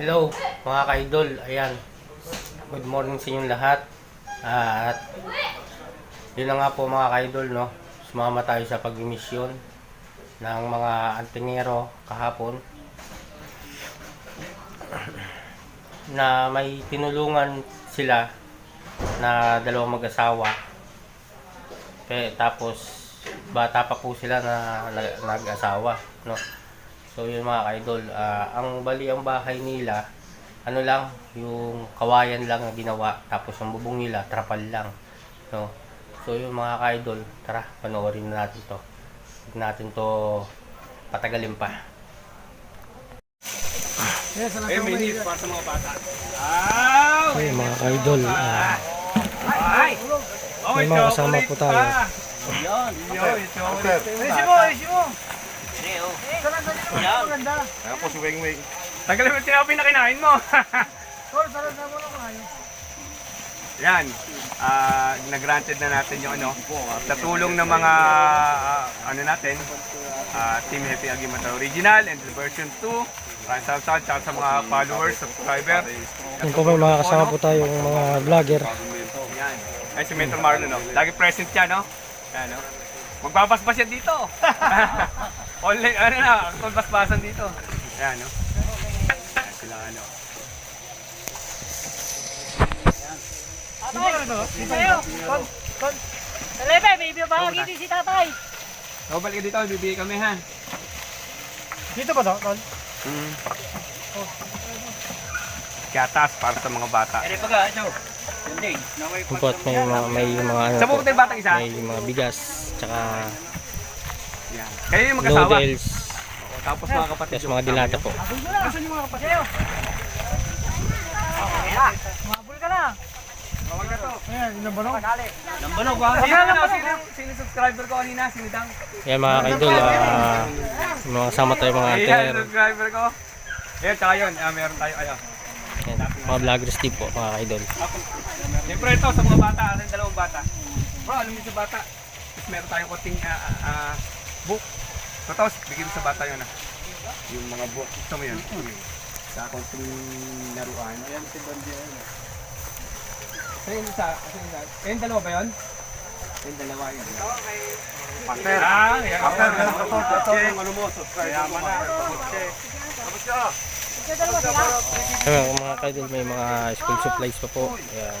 Hello mga ka-idol, ayan. Good morning sa inyong lahat. At yun na nga po mga ka-idol, no. Sumama tayo sa pagmisyon ng mga antingero kahapon na may tinulungan sila na dalawang mag-asawa. Eh, tapos bata pa po sila na- nag-asawa, no. So yun mga ka-idol, ah, ang bali ang bahay nila, ano lang, yung kawayan lang na ginawa, tapos ang bubong nila, trapal lang. No? So yun mga ka-idol, tara, panoorin na natin to. Huwag natin to patagalin pa. Eh, minute para sa mga bata. Ah! Ayun mga ka-idol, ah, Ay! Oh, may mga kasama po tayo. Yan, yan, chocolate. Ayusin mo, ayusin mo. Dali naman Yan. maganda. Ayan po si Weng Weng. Tagal naman tinapin na kinain mo. Sarang dali mo lang kayo. Yan. Ah, nag-granted na natin yung ano, sa tulong ng mga ah, ano natin, ah, Team Happy Agimata Original and the version 2. Maraming salamat sa tsaka sa mga followers, subscriber. Yun po mga kasama po tayong mga vlogger. Yan. Ay, si Mentor Marlon, no? Lagi present siya, no? Yan, no? Magbabasbas yan dito. Online, ano na, kung basbasan dito. Yan, no? Yan sila, ano. Tatay, dito kayo. Tol, tol. Talebe, may ibabahagi din si tatay. Balik ka dito, bibigay kami, ha? Dito ba to, tol? Mm. Gatas para sa mga bata. Kupot may mga, may mga ano Sa bukod batang isa? may mga bigas, tsaka Yan. Kayo yung mag-asawa. noodles, Oo, Tapos mga kapatid. tapos mga dilata po. Nasaan yung mga kapatid? Mabul ka na. Huwag na to. Ayan, ilang balong. Lambanog ba? Sino, ano, sino, sino subscriber ko kanina? Sino dang? Yan mga ka-idol, ah, mga kasama tayo mga Ayan, antingero. subscriber ko. Ayan, tsaka yun. Ah, meron tayo. Ayan. Yan, mga vloggers din po mga ka-idol. Siyempre ito sa mga bata, ano yung dalawang bata. Bro, alam mo sa bata. Tapos meron tayong konting ah, ah, ah, book. So, tapos bigyan mo sa bata yun ah. Yung mga book. Gusto mo yun? Sa konting laruan. Ayan si Bondi. Sa yung isa, sa yung isa. Eh, yung dalawa ba yun? Yung dalawa yun. Partner. Ah, yan. Partner. Ito yung ano mo, subscribe. Yaman na. Tapos ka. Ayun, mga ka-idol, may mga school supplies pa po. Ayan.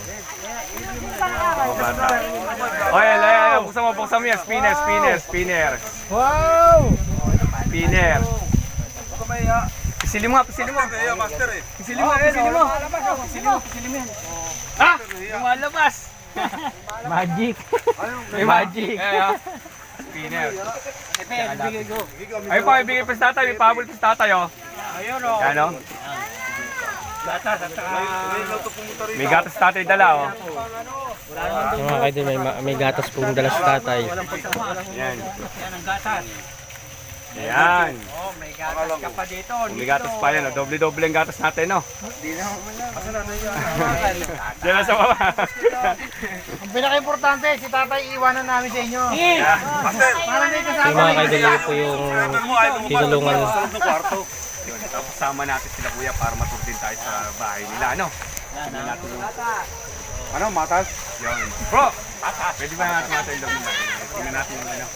Oy, ay, ay, buksan mo, buksan mo yan. Spinner, spinner, spinner. Wow! Spinner. Pisili mo nga, pisili mo. Pisili mo, pisili mo. Pisili mo, pisili mo yan. Ah! Lumalabas! Magic! May magic. Spinner. Ay pa, ibigay pa sa tatay. May pahabol pa sa tatay, oh. Ayun, oh. Yan, oh. May gatas sa tatay dala, oh. Yung mga ka-idol, may, ma- may gatas pong dala sa tatay. Yan. Yan. Oh, may gatas ka pa dito. May gatas pa yan. Doble-doble ang gatas natin, no? Diyan lang sa baba. Ang pinaka-importante, si tatay iiwanan namin sa inyo. Para may Yung kasama. mga ka-idol, yun po yung tinulungan. Tapos sama natin sila kuya para maturdin tayo sa bahay nila, ano? Tingnan natin yung... Ano, matas? Yun. Bro! Pwede ba natin natin yung loob natin? Tingnan natin yung ano.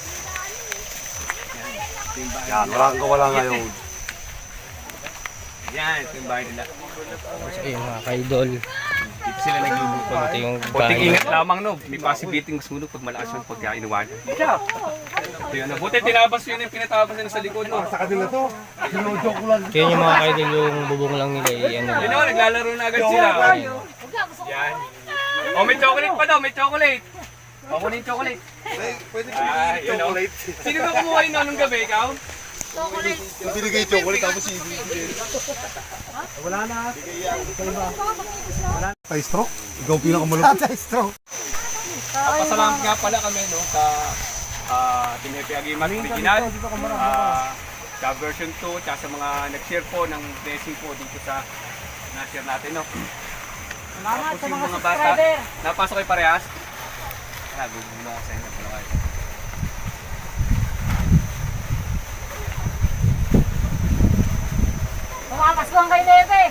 Yan, wala ko wala ngayon. Yan, ito yung bahay nila. Ayun mga ka-idol. Sila nagluluto. Ito yung bahay. ingat lamang no, may possibility ng sunog pag malakas yung pagkainuwan. Ito yun, buti tinabas yun yung pinatabas nila sa likod no. Sa kanila to. Kaya yung mga ka-idol, yung bubong lang nila, eh, ano Yun lang. o, naglalaro na agad sila. Yan. Oh, may chocolate pa daw, may chocolate. Pakunin yung chocolate. Pwede ah, yun, chocolate. Sino ba kumuha yun nung gabi, ikaw? Binigay chocolate tapos si Tay stroke? Ikaw pinakamalupit. Tatay stroke. Papasalamat nga pala kami no sa uh, Team Happy Agimat Original. Ah, sa version 2, tsaka sa mga nag-share po ng blessing po dito sa na-share natin no. Salamat Tapos sa yung mga mga bata, subscriber. napasok kayo parehas. Wala, bubula sa inyo Pumakaskuhan kayo dito eh.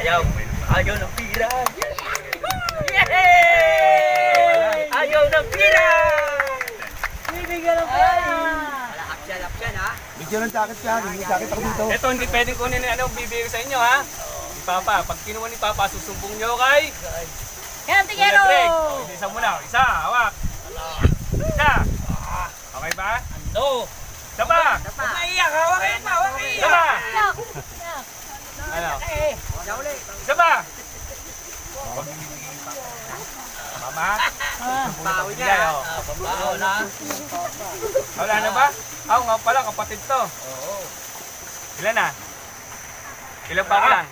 Ayaw. Ayaw ng pira. Yay! Ayaw ng pira! Bibigyan ng pira! Lapsyan, lapsyan ha. Bigyan ng jacket ka. Bigyan ng jacket ako dito. Ito, hindi pwedeng kunin ano, bibigyan sa inyo ha. Ni Papa, pag kinuha ni Papa, susumbong nyo kay... Kaya tigero! Oh, isa muna, isa, hawak. Isa. Ah, okay ba? Ando. No! Isa pa. Maiyak, hawak kayo pa, hawak kayo! Isa pa. Ano? Isa pa. Mama? Bawi na! oh. Bawi na! Wala na ba? Ah, nga pala, kapatid to. Oo. Ilan na? Ilan pa lang?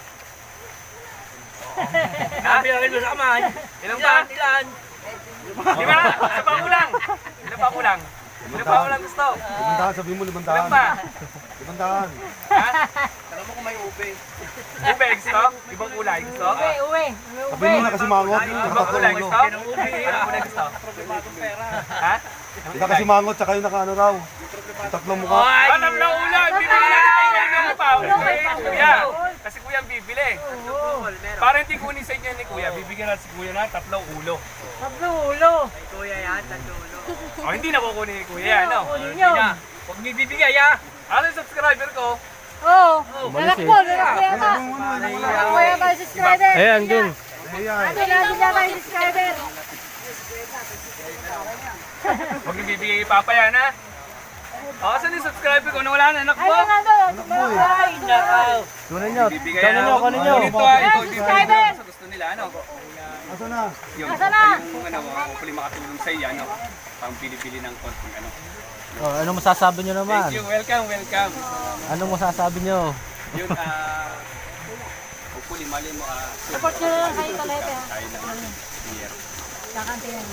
Nabilangin mo sa kamay! Ilan pa? Ilan? Ilan? Lima? Ilan pa kulang? Ilan pa kulang? Ilan pa kulang gusto? Limandahan, sabihin mo limandahan. pa? Limandahan. Ha? Alam mo kung may ube. Ube gusto? Ibang kulay gusto? Uwi, uwi. Sabihin mo na kasi mangot. Ibang kulay ulo. gusto? Ibang kulay gusto? Ha? Ika kasi mangot, tsaka yung nakaano raw. Tatlong mukha. Alam na ulan! Bibili na tayo ng pa! Kuya! Kasi kuya ang bibili. Para hindi kunin sa inyo ni kuya, bibigyan natin si kuya na tatlong ulo. Tatlo ulo. Kuya yan, tandulo. O hindi na kukunin ni kuya, ano? kukunin yun. na. Huwag niyo ibibigay, ha? Ano yung subscriber ko? Oo. Nalakbo, nalakbo yata. Nalakbo yata yung subscriber. Ayan, dun. Ayan. Ano natin yata yung subscriber? Huwag niyo ibibigay kay Papa yan, ha? O, saan yung subscriber ko? Nawala na, anak mo? Ayun nga doon. Nyo. Bibigay Kunin nyo, kunin nyo. Ito? Ito, subscriber. sa gusto nila, ano? Asa na? Yung, Asa na? yung, ano, hopefully makatulong sa iyo, ano? Pang bili-bili ng konting, ano? Oh, ano masasabi nyo naman? Thank you, welcome, welcome. Ano masasabi nyo? Yun, ah, hopefully, mali mo, ah, Support nyo na lang kayo talete. ha. tayo ng year. Kakante yan.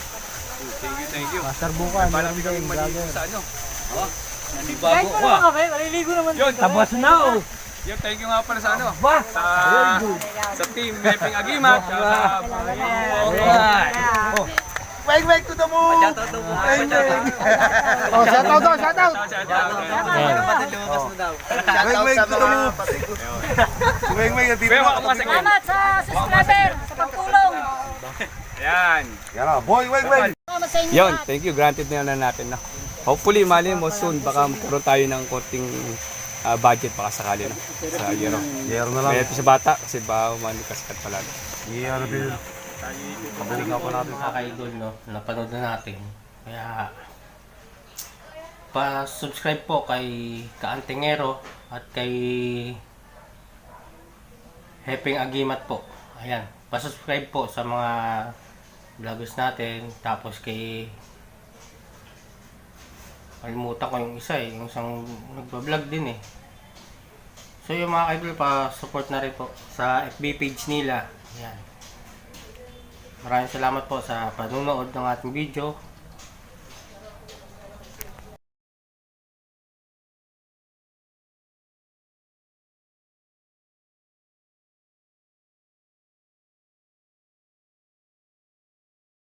Thank you, thank you. Master Bukan, din, maligo vlogger. sa ano. Oh, nanibago ko ah. Maliligo naman. Tabas na oh. Yun, thank you nga pala sa ano. Sa, sa team Meping Agimat. Sa Wag, wag to the moon! Oh, shout out doon, shout out. Wag, wag to the moon! Nandito Pero na. nga Salamat sa subscriber, sa pagtulong. Yan. Yan boy, sa inyo. Yun, thank you. Granted na na natin na. Hopefully, mali mo soon, baka magkaroon tayo ng konting ah, budget baka sakali na sa Euro. Yero na lang. Kaya ito sa bata, kasi baka manikaskat pala. Yero din. Pabalik ako natin sa ka-idol, no? Napanood na natin. Kaya, pa-subscribe po kay Kaantingero at kay Heping Agimat po. Ayan, pa-subscribe po sa mga vloggers natin. Tapos kay kalimutan ko yung isa eh, yung isang nagpa-vlog din eh. So yung mga kaidol pa-support na rin po sa FB page nila. Ayan. Maraming salamat po sa panunood ng ating video.